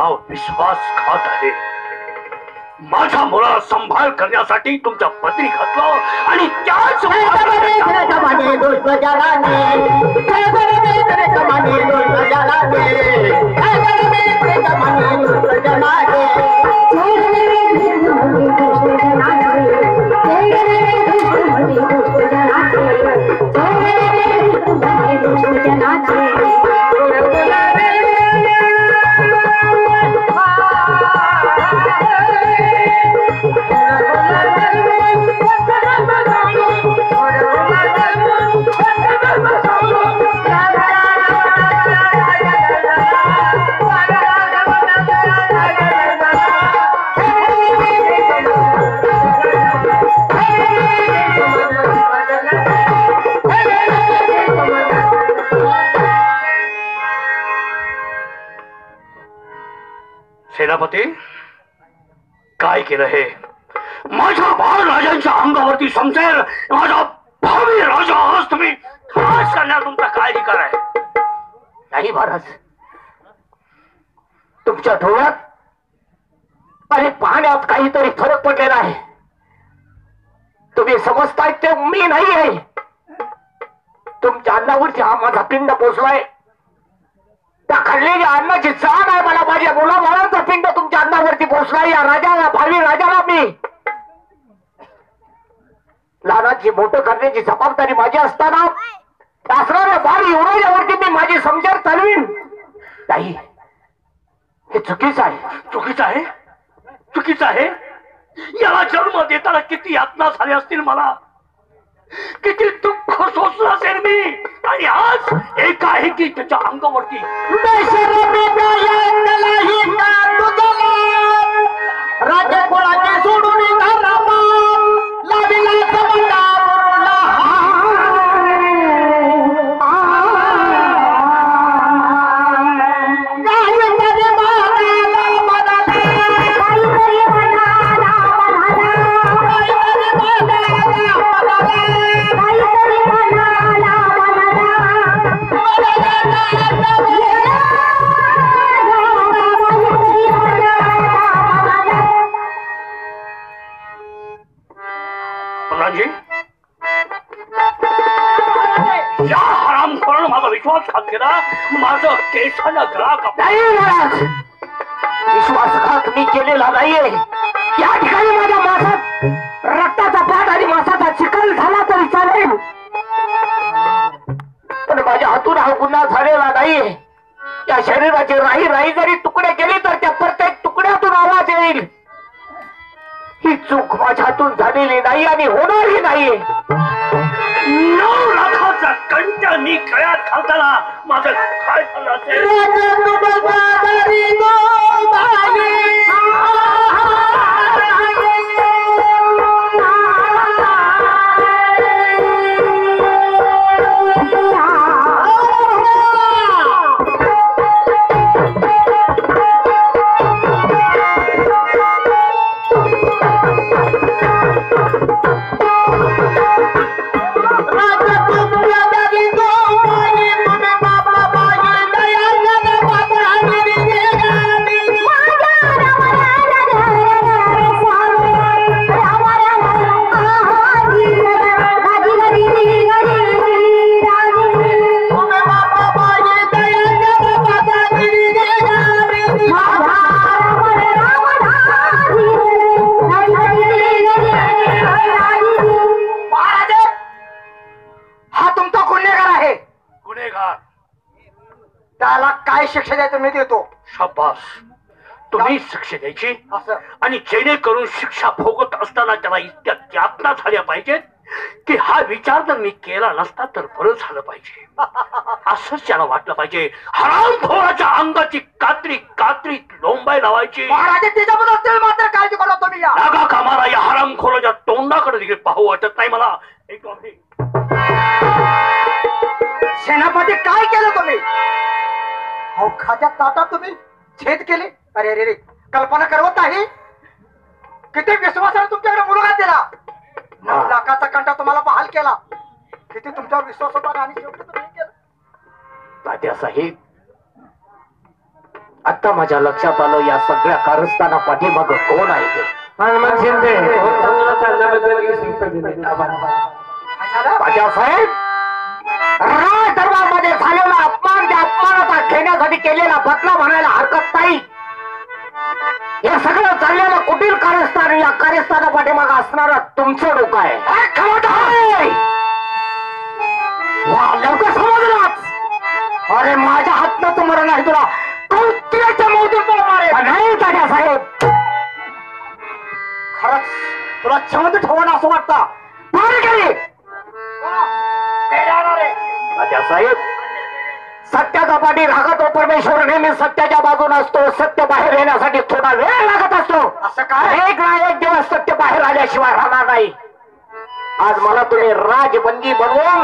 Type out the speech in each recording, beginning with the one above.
नाव विश्वासघात आहे. माझ्या मुलाला संभाळ करण्यासाठी तुमच्या पत्नी घातलो आणि त्याच सेनापती? काय केलं हे? माझ्या बाळ राजांच्या अंगावरती समजेल. माझा भावी राजा आहात तुम्ही त्रास तुमचा काय अधिकार आहे? नाही महाराज. तुमच्या डोळ्यात आणि पाहण्यात काहीतरी फरक पडलेला आहे. तुम्ही समजताय ते मी नाही आहे तुमच्या अन्नावरती हा माझा पिंड पोचलाय. त्या खाल्लेल्या अन्नाची चाण आहे मला माझ्या मुलाबाळांचा पिंड तुमच्या अन्नावरती पोचलाय या राजाला भावी राजाला मी. लहानाची मोठं करण्याची जबाबदारी माझी असताना असणाऱ्या बाल युवराजावरती मी माझी समजर चालवीन. नाही हे चुकीचं आहे. चुकीचं आहे? चुकीचं आहे? याला जन्म देताना किती यातना झाल्या असतील मला? किती दुःख सोसलं असेल मी आणि आज एकाएकी त्याच्या अंगावरती। राजकुळाचे केला माझं केसानं गळा कापला नाही महाराज विश्वासघात मी केलेला नाहीये. या ठिकाणी माझ्या मासात रक्ताचा पाठ आणि मासाचा चिखल झाला तरी चालेल. पण माझ्या हातून हा गुन्हा झालेला नाहीये. या शरीराची राही राही जरी तुकडे केले तर त्या प्रत्येक तुकड्यातून आवाज येईल. ही चूक माझ्या हातून झालेली नाही आणि होणारही नाहीये नऊ लाखाचा कंट मी गळ्यात घालताना माझं काय झालं असेल? त्याला काय शिक्षा द्यायचं मी देतो. शाबास. तुम्ही शिक्षा द्यायची? असं. आणि जेणेकरून शिक्षा भोगत असताना त्याला इतक्या यातना झाल्या पाहिजेत की हा विचार जर मी केला नसता तर बरं झालं पाहिजे. असंच त्याला वाटलं पाहिजे. हरामखोराच्या अंगाची कात्री कात्री लोंबाय लावायची. महाराज त्याच्याबद्दल ते मात्र काळजी करा तुम्ही या. लागा कामाला या हरामखोराच्या तोंडाकडे देखील पाहू वाटत नाही मला? सेनापती काय केलं तुम्ही? हो खात्यात ताटात तुम्ही छेद केले? अरे अरे रे कल्पना करवत नाही? किती विश्वासाने तुमच्याकडे मुलगा दिला नऊ लाखाचा कंटा तुम्हाला बहाल केला. किती तुमच्यावर विश्वास होता आणि शेवटी तुम्ही हे केलं? तात्यासाहेब आता माझ्या लक्षात आलं या सगळ्या कारस्थाना पाठीमाग कोण आहे ते हनुमान शिंदे. चांगला चालल्याबद्दल झालेला अपमान त्या अपमानाचा घेण्यासाठी केलेला बदला म्हणायला हरकत नाही. हे सगळं चाललेलं कुटील कारस्थान या कारस्थाना पाठीमाग असणारा तुमचं डोकं आहे. लवकर समजलाच अरे माझ्या हातनं तू मरण आहे तुला. कौत्र्याच्या मौतून तुला मारेल. नाही राजासाहेब खरंच तुला जिवंत ठेवणं असं वाटतं? मार गेली राजासाहेब सत्याचा पाठी रागतो परमेश्वर नेहमी सत्याच्या बाजून असतो सत्य बाहेर येण्यासाठी थोडा वेळ लागत असतो. असं काय? एक ना एक दिवस सत्य बाहेर आल्याशिवाय राहणार नाही. आज मला तुम्ही राजबंदी बनवून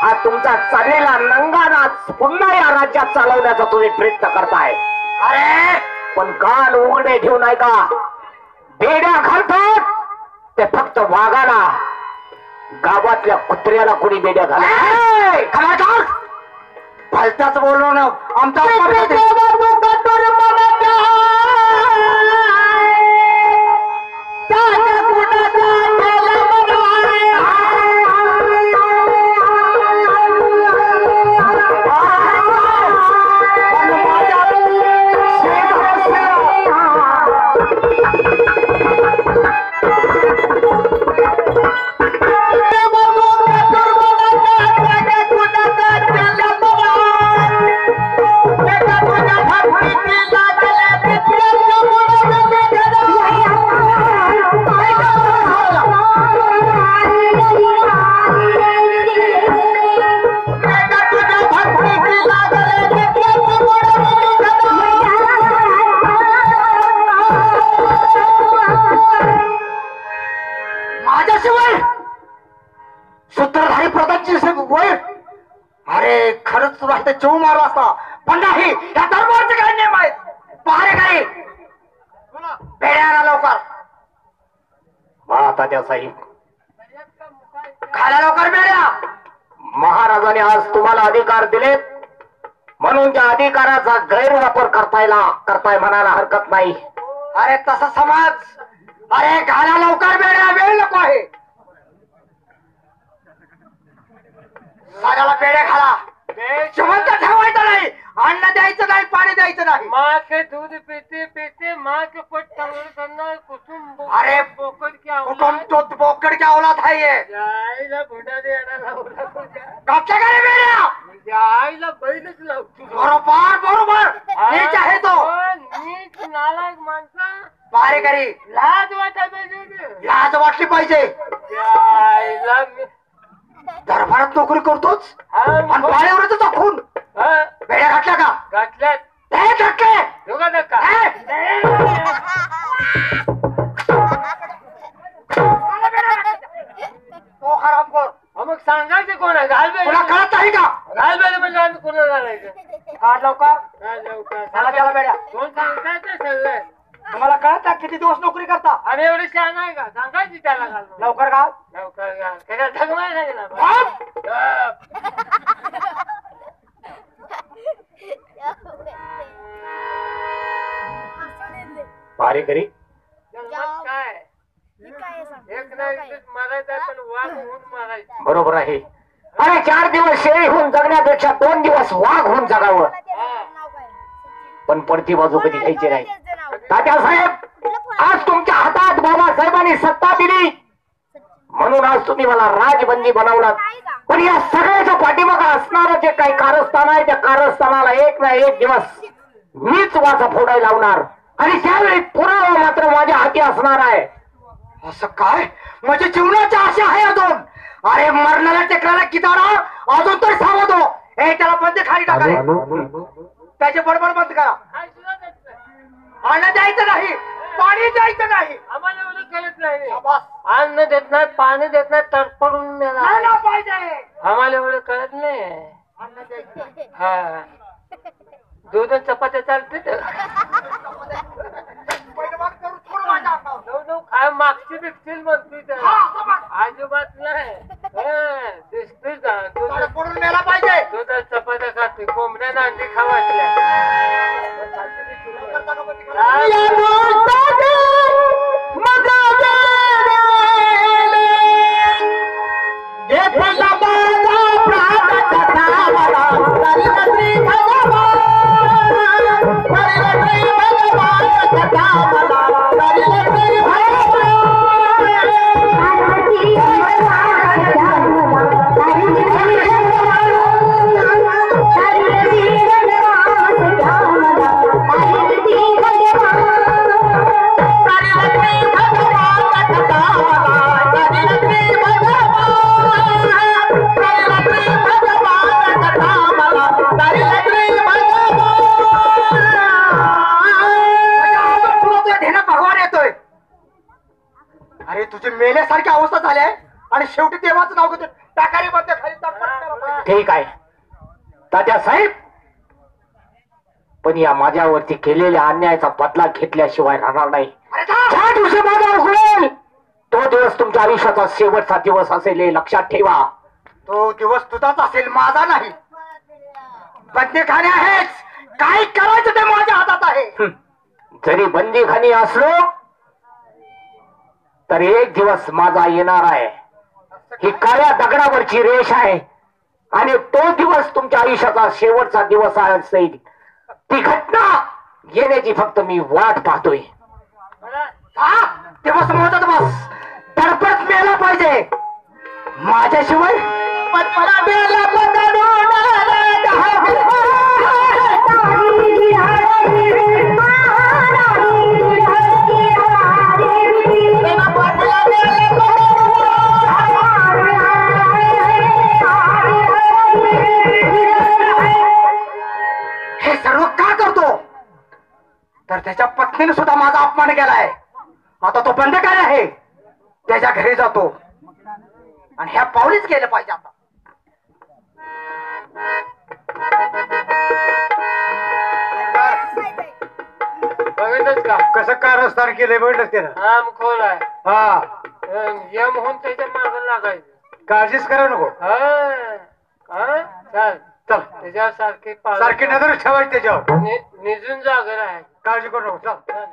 हा तुमचा चाललेला नंगा नाच पुन्हा या राज्यात चालवण्याचा तुम्ही प्रयत्न करताय. अरे! पण कान उघडे ठेवून आहे का बेड्या घालतात ते फक्त वाघाला गावातल्या कुत्र्याला कोणी बेड्या घालत भलत्याच बोललो ना आमचा माझ्याशिवाय सूत्रधारी प्रधानची वय अरे खरंच तुला इथे चिव मारला असता. पण नाही या दरबारचे काही नियम आहेत? पहारेकरी बेड्याला लवकर. महातात्या साहेब खाल्या लवकर बेड्या. महाराजाने आज तुम्हाला अधिकार दिलेत. म्हणून त्या अधिकाराचा गैरवापर करतायला करताय म्हणायला हरकत नाही. अरे तसा समाज? अरे घाला लवकर बेड्या वेळ नको आहे. साऱ्याला पेड्या खाला जिवंत ठेवायचं नाही. अन्न द्यायचं नाही पाणी द्यायचं नाही. माँ के दूध पीते पीते माँ के पोट तंगड़ करना कुसुम बो- अरे, बोकड क्या कुटुंब तो बोकड क्या औलाद आहे. हे? आईला भुंडा दे आणायला लावला तुझ्या. घातल्या का रे बेड्या. आईला बैलच लावतो. बरोबर बरोबर. नीच आहे तो. नीच नालायक माणसा. पहारेकरी लाज पाहिजे लाज वाटली पाहिजे. आईला मी दरबारात नोकरी करतोच? हा, आणि मग- हा, घातल्या का? घातल्यात. धक्के नोकरी करता? आम्ही एवढे शहाण आहे का? सांगायची त्याला घाल म्हणून. लवकर घाल. लवकर घाल. त्याच्या ढगमाय. भारेकरी काय? एक मारायचं पण वाघ होऊन मारायचं. बरोबर आहे. अरे चार दिवस शेळी होऊन जगण्यापेक्षा दोन दिवस वाघ होऊन जगावं. पण पडती बाजू कधी घ्यायची नाही. तात्यासाहेब आज तुमच्या हातात बाबासाहेबांनी सत्ता दिली. म्हणून आज तुम्ही मला राजबंदी बनवलात. पण या सगळ्याच्या पाठीमागे असणारं जे काही कारस्थान आहे त्या कारस्थानाला एक ना एक दिवस मीच वाचा फोडायला लावणार. आणि त्यावेळी पुरावा मात्र माझ्या हाती असणार आहे असं काय? म्हणजे जीवनाची आशा आहे अजून. अरे मरणाला टेकणारा किताडा अजून तर सावध हो त्याला बंद खाली टाका रे. त्याची बडबड बंद करा. अन्न द्यायचं नाही पाणी द्यायचं नाही. आम्हाला एवढं कळत नाही. शाबास. अन्न देत नाही पाणी देत नाही तडपडून मेला नाही ना पाहिजे आम्हाला एवढं कळत नाही. अन्न द्यायचं हा. दूध आणि चपात्या चालते पहिलं भाग करून थोडं माझ्या अंगावर. जाऊ जाऊ काय मागची बिकतील म्हणतोय हा, असं बघ. अजिबात नाही. हा, दिसतोय का दूध पडून मेला पाहिजे. दूध आणि चपात्या खाते कोंबड्या अंडी मेल्यासारखी अवस्था झाली आहे. आणि शेवटी देवाचं नाव घेतो टाकारी मध्ये खाली. ठीक आहे. तात्या साहेब पण या माझ्यावरती केलेल्या अन्यायाचा बदला घेतल्याशिवाय राहणार नाही. अरे जा. ज्या दिवशी माझा उघडेल तो दिवस तुमच्या आयुष्याचा शेवटचा दिवस असेल हे लक्षात ठेवा. तो दिवस तुझाच असेल माझा नाही. बंदीखाने आहेच. काय करायचं ते माझ्या हातात आहे. जरी बंदीखानी असलो तर एक दिवस माझा येणार आहे. ही काळ्या दगडावरची रेष आहे. आणि तो दिवस तुमच्या आयुष्याचा शेवटचा दिवस असेल ती घटना येण्याची फक्त मी वाट पाहतोय. हा दिवस मोजत बस. धडपड मिळाला पाहिजे. माझ्याशिवाय पटपट मेला हे अपमान केलाय. आता तो बंद काय आहे? त्याच्या घरी जातो. आणि ह्या पावलीच गेलं पाहिजे आता. बघितलंच का? कसं कारस्थान केलंय बघितलं त्यानं राम खोल आहे. हा. अं, यम होऊन त्याच्या मागं लागायचं. काळजीच करा नको. हा. हा? चाल. चल. त्याच्यासारखे सारखी नजर ठेवायची त्याच्यावर. निजून जागर आहे. काळजी करू नको. चल. चाल.